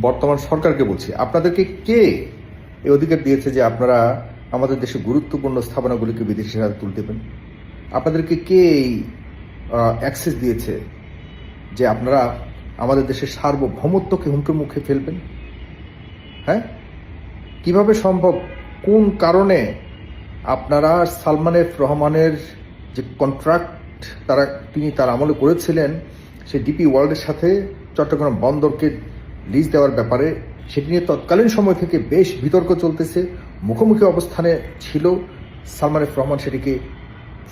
বর্তমান সরকারকে বলছি, আপনাদেরকে কে এই অধিকার দিয়েছে যে আপনারা আমাদের দেশে গুরুত্বপূর্ণ স্থাপনাগুলিকে বিদেশের হাতে তুলতে দেবেন? আপনাদেরকে কে এই অ্যাক্সেস দিয়েছে যে আপনারা আমাদের দেশের সার্বভৌমত্বকে হুমকির মুখে ফেলবেন? হ্যাঁ? কীভাবে সম্ভব? কোন কারণে আপনারা সালমানের রহমানের যে কন্ট্রাক্ট তারা, তিনি তার আমলে করেছিলেন, সে ডিপি ওয়ার্ল্ডের সাথে চট্টগ্রাম বন্দরকে লিজ দেওয়ার ব্যাপারে সেটি নিয়ে তৎকালীন সময় থেকে বেশ বিতর্ক চলতেছে। মুখোমুখি অবস্থানে ছিল সালমান এফ রহমান সেটিকে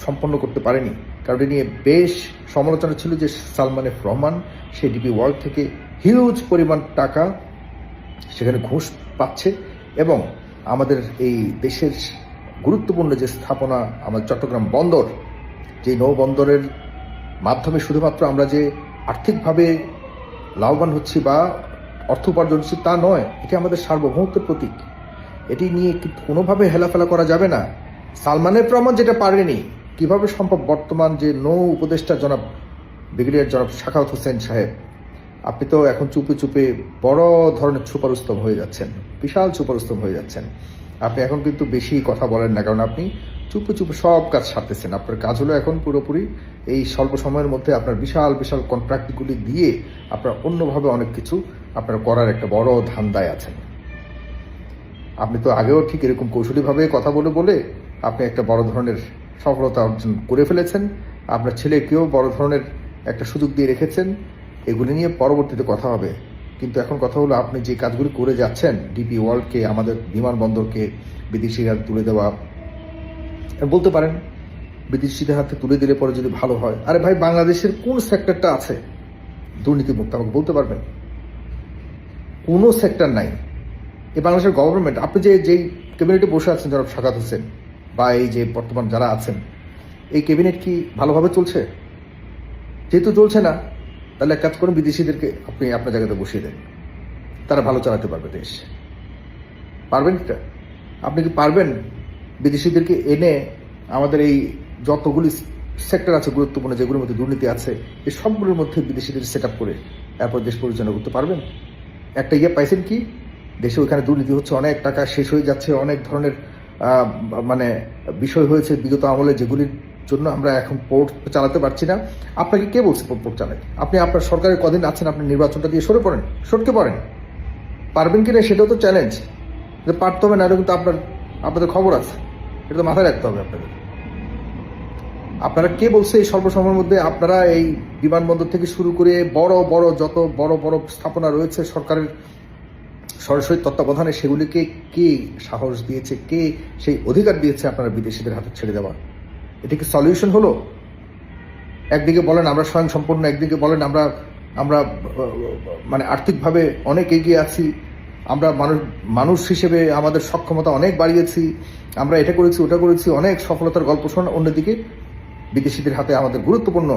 সম্পন্ন করতে পারেনি। কারণ এটি নিয়ে বেশ সমালোচনা ছিল যে সালমান এফ রহমান সেই ডিপি ওয়ার্ল্ড থেকে হিউজ পরিমাণ টাকা সেখানে ঘুষ পাচ্ছে এবং আমাদের এই দেশের গুরুত্বপূর্ণ যে স্থাপনা আমাদের চট্টগ্রাম বন্দর যে নৌবন্দরের মাধ্যমে শুধুমাত্র আমরা যে আর্থিকভাবে লাভবান হচ্ছি বা অর্থ উপার্জন হচ্ছি তা নয়, এটি আমাদের সার্বভৌমত্বের প্রতীক। এটি নিয়ে কোনোভাবে হেলাফেলা করা যাবে না? সালমানের প্রমাণ যেটা পারেনি, কীভাবে সম্ভব বর্তমান যে নৌ উপদেষ্টা জনাব ব্রিগেডিয়ার জনাব শাখাওয়াত হোসেন সাহেব? আপনি তো এখন চুপে চুপে বড় ধরনের সুপারস্তম হয়ে যাচ্ছেন, বিশাল সুপারস্তম হয়ে যাচ্ছেন। আপনি এখন কিন্তু বেশি কথা বলেন না, কারণ আপনি চুপে চুপে সব কাজ সারতেছেন। আপনার কাজ হলো এখন পুরোপুরি এই স্বল্প সময়ের মধ্যে আপনার বিশাল বিশাল কন্ট্রাক্টগুলি দিয়ে আপনার অন্যভাবে অনেক কিছু আপনার করার একটা বড় ধান্দায় আছেন। আপনি তো আগেও ঠিক এরকম কৌশলীভাবে কথা বলে বলে আপনি একটা বড় ধরনের সফলতা অর্জন করে ফেলেছেন। আপনার ছেলেকেও বড় ধরনের একটা সুযোগ দিয়ে রেখেছেন। এগুলি নিয়ে পরবর্তীতে কথা হবে। কিন্তু এখন কথা হলো, আপনি যে কাজগুলি করে যাচ্ছেন ডিপি ওয়ার্ল্ডকে আমাদের বিমানবন্দরকে বিদেশিরা তুলে দেওয়া, বলতে পারেন, বিদেশিদের হাতে তুলে দিলে পরে যদি ভালো হয়। আরে ভাই, বাংলাদেশের কোন সেক্টরটা আছে? দুর্নীতিমুক্ত, আমাকে বলতে পারবেন? কোনো সেক্টর নাই। এই বাংলাদেশের গভর্নমেন্ট আপনি যে, যেই ক্যাবিনেটে বসে আছেন জনাব শাকাত হোসেন, বা এই যে বর্তমান যারা আছেন, এই ক্যাবিনেট কি ভালোভাবে চলছে? যেহেতু চলছে না, তাহলে এক কাজ করুন, বিদেশিদেরকে আপনি আপনার জায়গাতে বসিয়ে দেন। তারা ভালো চালাতে পারবে দেশ। পারবেন এটা? আপনি কি পারবেন বিদেশিদেরকে এনে আমাদের এই যতগুলি সেক্টর আছে গুরুত্বপূর্ণ, যেগুলোর মধ্যে দুর্নীতি আছে, এই সবগুলোর মধ্যে বিদেশিদের সেট আপ করে এরপর দেশ পরিচালনা করতে পারবেন? একটা ইয়ে পাইছেন কি? দেশে ওইখানে দুর্নীতি হচ্ছে অনেক টাকা শেষ হয়ে যাচ্ছে, অনেক ধরনের মানে বিষয় হয়েছে বিগত আমলে যেগুলির জন্য আমরা এখন পোর্ট চালাতে পারছি না। আপনাকে কে বলছে পোর্ট চালায় আপনি আপনার সরকারের কদিন আছেন, আপনি নির্বাচনটা দিয়ে সরে পড়েন। সরকে পড়েন। পারবেন কি না সেটাও তো চ্যালেঞ্জ যে পারতে হবে না কিন্তু আপনার, আপনাদের খবর আছে। এটা তো মাথায় রাখতে হবে আপনাদের। আপনারা কে বলছে এই স্বল্প সময়ের মধ্যে আপনারা এই বিমানবন্দর থেকে শুরু করে বড় বড় যত বড় বড় স্থাপনা রয়েছে সরকারের সরাসরি তত্ত্বাবধানে সেগুলিকে কে সাহস দিয়েছে, কে সেই অধিকার দিয়েছে আপনারা বিদেশিদের হাতে ছেড়ে দেওয়া এটা কি সলিউশন হলো? একদিকে বলেন আমরা স্বয়ং সম্পূর্ণ একদিকে বলেন আমরা আমরা মানে আর্থিকভাবে অনেক এগিয়ে আছি, আমরা মানুষ মানুষ হিসেবে আমাদের সক্ষমতা অনেক বাড়িয়েছি, আমরা এটা করেছি, ওটা করেছি, অনেক সফলতার গল্প শোনা অন্যদিকে বিদেশিদের হাতে আমাদের গুরুত্বপূর্ণ,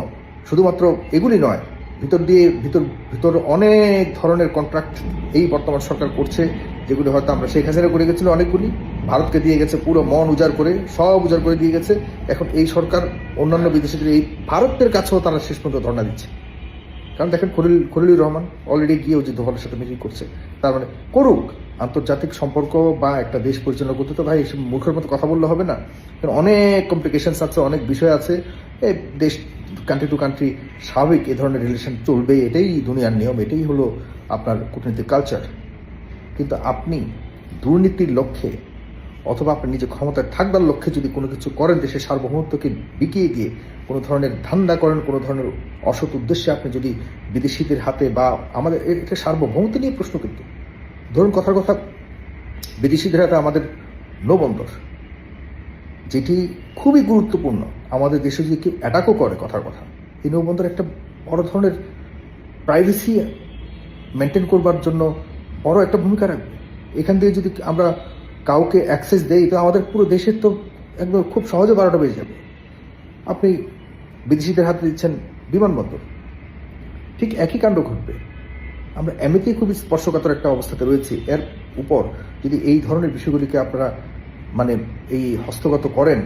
শুধুমাত্র এগুলি নয়, ভিতর দিয়ে, ভিতর ভিতর অনেক ধরনের কন্ট্রাক্ট এই বর্তমান সরকার করছে, যেগুলি হয়তো আমরা শেখ হাসিনা করে গেছিল অনেকগুলি, ভারতকে দিয়ে গেছে পুরো মন উজাড় করে, সব উজাড় করে দিয়ে গেছে, এখন এই সরকার অন্যান্য বিদেশিদের এই ভারতের কাছেও তারা শেষ পর্যন্ত ধর্ণা দিচ্ছে। কারণ দেখেন খলিল, খলিলুর রহমান অলরেডি গিয়ে ওই যে দোহলের সাথে মিটিং করছে, তার মানে করুক আন্তর্জাতিক সম্পর্ক বা একটা দেশ পরিচালনা করতে, তো ভাই মুখের মতো কথা বললে হবে না। অনেক কমপ্লিকেশনস আছে, অনেক বিষয় আছে। এই দেশ কান্ট্রি টু কান্ট্রি স্বাভাবিক এ ধরনের রিলেশন চলবে, এটাই দুনিয়ার নিয়ম, এটাই হলো আপনার কূটনৈতিক কালচার কিন্তু আপনি দুর্নীতির লক্ষ্যে অথবা আপনি নিজে ক্ষমতায় থাকবার লক্ষ্যে যদি কোনো কিছু করেন, দেশের সার্বভৌমত্বকে বিকিয়ে দিয়ে কোনো ধরনের ধান্দা করেন, কোনো ধরনের অসৎ উদ্দেশ্যে আপনি যদি বিদেশিদের হাতে বা আমাদের এটা সার্বভৌমত্ব নিয়ে প্রশ্ন কিন্তু। ধরুন কথার কথা, বিদেশিদের হাতে আমাদের নৌবন্দর। যেটি খুবই গুরুত্বপূর্ণ। আমাদের দেশে যদি কেউ অ্যাটাকও করে কথার কথা, এই নৌবন্দর একটা বড় ধরনের প্রাইভেসি মেনটেন করবার জন্য বড় একটা ভূমিকা রাখবে। এখান থেকে যদি আমরা কাউকে অ্যাক্সেস দেই, তো আমাদের পুরো দেশের তো একদম খুব সহজে বারোটা বেজে যাবে। আপনি বিদেশিদের হাতে দিচ্ছেন বিমানবন্দর। ঠিক একই কাণ্ড ঘটবে। আমরা এমনিতেই খুবই স্পর্শকাতর একটা অবস্থাতে রয়েছি। এর উপর যদি এই ধরনের বিষয়গুলিকে আপনারা মানে এই হস্তগত করেন,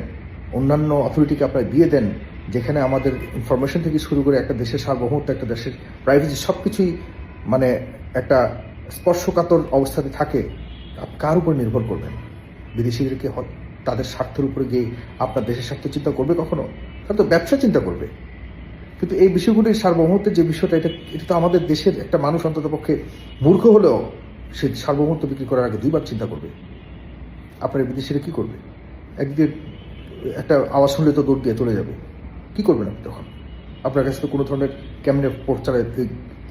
অন্যান্য অথরিটিকে আপনারা দিয়ে দেন, যেখানে আমাদের ইনফরমেশন থেকে শুরু করে একটা দেশের সার্বভৌমত্ব, একটা দেশের প্রাইভেসি সব কিছুই মানে একটা স্পর্শকাতর অবস্থাতে থাকে কার উপর নির্ভর করবেন বিদেশিদেরকে তাদের স্বার্থের উপরে গিয়ে আপনার দেশের স্বার্থ চিন্তা করবে কখনো? তারা তো ব্যবসা চিন্তা করবে। কিন্তু এই বিষয়গুলির সার্বভৌমত্বের যে বিষয়টা, এটা এটা তো আমাদের দেশের একটা মানুষ অন্তত পক্ষে মূর্খ হলেও সে সার্বভৌমত্ব বিক্রি করার আগে দুইবার চিন্তা করবে। আপনার বিদেশিরা কি করবে? একদিকে একটা আওয়াজ শুনলে তো দৌড় দিয়ে চলে যাবে। কি করবেন আপনি তখন? আপনার কাছে তো কোনো ধরনের কেমনে প্রচারে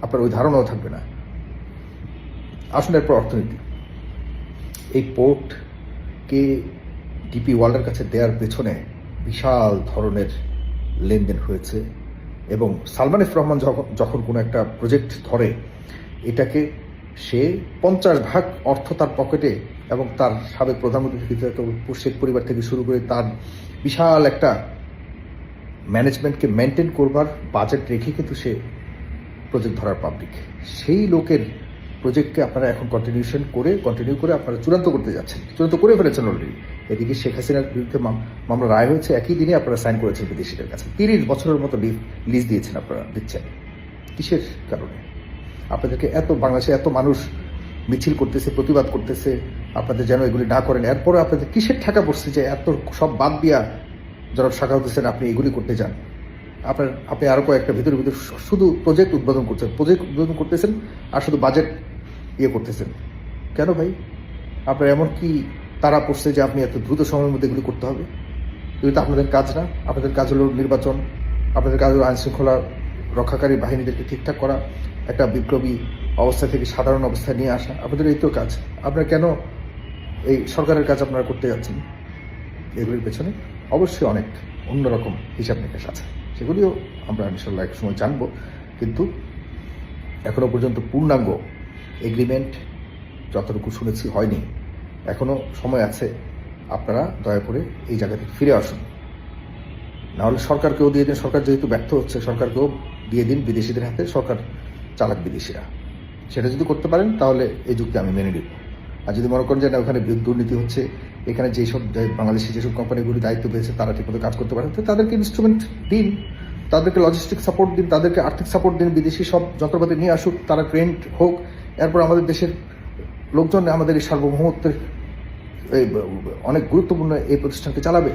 আপনার ওই ধারণাও থাকবে না। আসুন এরপর অর্থনীতি। এই পোর্টকে ডিপি ওয়ার্ল্ডের কাছে দেওয়ার পেছনে বিশাল ধরনের লেনদেন হয়েছে। এবং সালমান ইফ রহমান যখন কোনো একটা প্রজেক্ট ধরে, এটাকে সে পঞ্চাশ ভাগ অর্থ তার পকেটে এবং তার সাবেক প্রধানমন্ত্রী শেখ পরিবার থেকে শুরু করে তার বিশাল একটা ম্যানেজমেন্টকে মেনটেন করবার বাজেট রেখে কিন্তু সে প্রজেক্ট ধরার পাবলিক সেই লোকের প্রজেক্টকে আপনারা এখন কন্টিনিউশন করে কন্টিনিউ করে আপনারা চূড়ান্ত করতে যাচ্ছেন। চূড়ান্ত করে ফেলেছেন অলরেডি এদিকে শেখ হাসিনার বিরুদ্ধে মাম- মামলা রায় হয়েছে। একই দিনে আপনারা সাইন করেছেন বিদেশিদের কাছে। তিরিশ বছরের মতো লিজ দিয়েছেন আপনারা, দিচ্ছেন। কিসের কারণে? আপনাদেরকে এত, বাংলাদেশে এত মানুষ মিছিল করতেছে, প্রতিবাদ করতেছে, আপনাদের যেন এগুলি না করেন। এরপরে আপনাদের কিসের ঠেকা পড়ছে যে এত সব বাদ দিয়া যারা শাখা হোসেন আপনি এগুলি করতে যান? আপনার, আপনি আরও কয়েকটা ভিতরে ভিতরে শুধু প্রজেক্ট উদ্বোধন করছেন। প্রজেক্ট উদ্বোধন করতেছেন আর শুধু বাজেট ইয়ে করতেছেন। কেন ভাই? আপনার এমন কি তারা পড়ছে যে আপনি এত দ্রুত সময়ের মধ্যে এগুলি করতে হবে? এগুলি তো আপনাদের কাজ না। আপনাদের কাজ হলো নির্বাচন। আপনাদের কাজ হলো আইন শৃঙ্খলা রক্ষাকারী বাহিনীদেরকে ঠিকঠাক করা, একটা বিপ্লবী অবস্থা থেকে সাধারণ অবস্থায় নিয়ে আসা। আপনাদের এই তো কাজ। আপনারা কেন এই সরকারের কাজ আপনারা করতে যাচ্ছেন? এগুলির পেছনে অবশ্যই অনেক অন্যরকম হিসাব নিকাশ আছে। সেগুলিও আমরা ইনশাল্লাহ এক সময় জানব। কিন্তু এখনও পর্যন্ত পূর্ণাঙ্গ এগ্রিমেন্ট যতটুকু শুনেছি হয়নি। এখনও সময় আছে, আপনারা দয়া করে এই জায়গা থেকে ফিরে আসুন। নাহলে সরকারকেও দিয়ে দিন, সরকার যেহেতু ব্যর্থ হচ্ছে, সরকারকেও দিয়ে দিন বিদেশিদের হাতে, সরকার চালাক বিদেশিরা। সেটা যদি করতে পারেন, তাহলে এই যুক্তি আমি মেনে নিব। আর যদি মনে করেন যে না, ওখানে দুর্নীতি হচ্ছে, এখানে যেসব বাংলাদেশি যেসব কোম্পানিগুলি দায়িত্ব পেয়েছে, তারা ঠিকমতো কাজ করতে পারে, তো তাদেরকে ইনস্ট্রুমেন্ট দিন। তাদেরকে লজিস্টিক সাপোর্ট দিন, তাদেরকে আর্থিক সাপোর্ট দিন, বিদেশি সব যন্ত্রপাতি নিয়ে আসুক, তারা ট্রেন্ড হোক এরপর আমাদের দেশের লোকজন আমাদের এই সার্বভৌমত্বের এই অনেক গুরুত্বপূর্ণ এই প্রতিষ্ঠানকে চালাবে।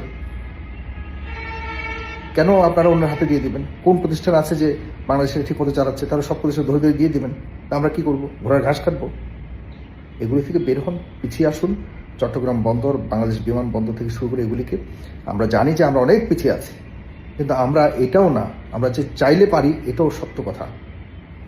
কেন আপনারা অন্যের হাতে দিয়ে দিবেন? কোন প্রতিষ্ঠান আছে যে বাংলাদেশের ঠিক মতো চালাচ্ছে? তারা সব প্রতিষ্ঠান ধরে ধরে দিয়ে দিবেন। তা আমরা কি করব? ঘোড়ার ঘাস কাটবো? এগুলি থেকে বের হন, পিছিয়ে আসুন। চট্টগ্রাম বন্দর, বাংলাদেশ বিমান বন্দর থেকে শুরু করে এগুলিকে। আমরা জানি যে আমরা অনেক পিছিয়ে আছি। কিন্তু আমরা এটাও না। আমরা যে চাইলে পারি, এটাও সত্য কথা।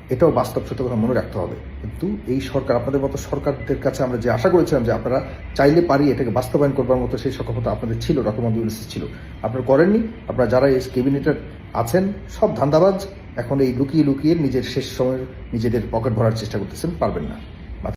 এটাও বাস্তব সত্য কথা মনে রাখতে হবে। কিন্তু এই সরকার, আপনাদের মতো সরকারদের কাছে আমরা যে আশা করেছিলাম যে আপনারা চাইলে পারি এটাকে বাস্তবায়ন করবার মতো, সেই সক্ষমতা আপনাদের ছিল ডক্টর মোহাম্মদ ছিল। আপনারা করেননি, আপনারা যারা এই ক্যাবিনেটের আছেন, সব ধান্দাবাজ, এখন এই লুকিয়ে লুকিয়ে নিজের শেষ সময় নিজেদের পকেট ভরার চেষ্টা করতেছেন, পারবেন না।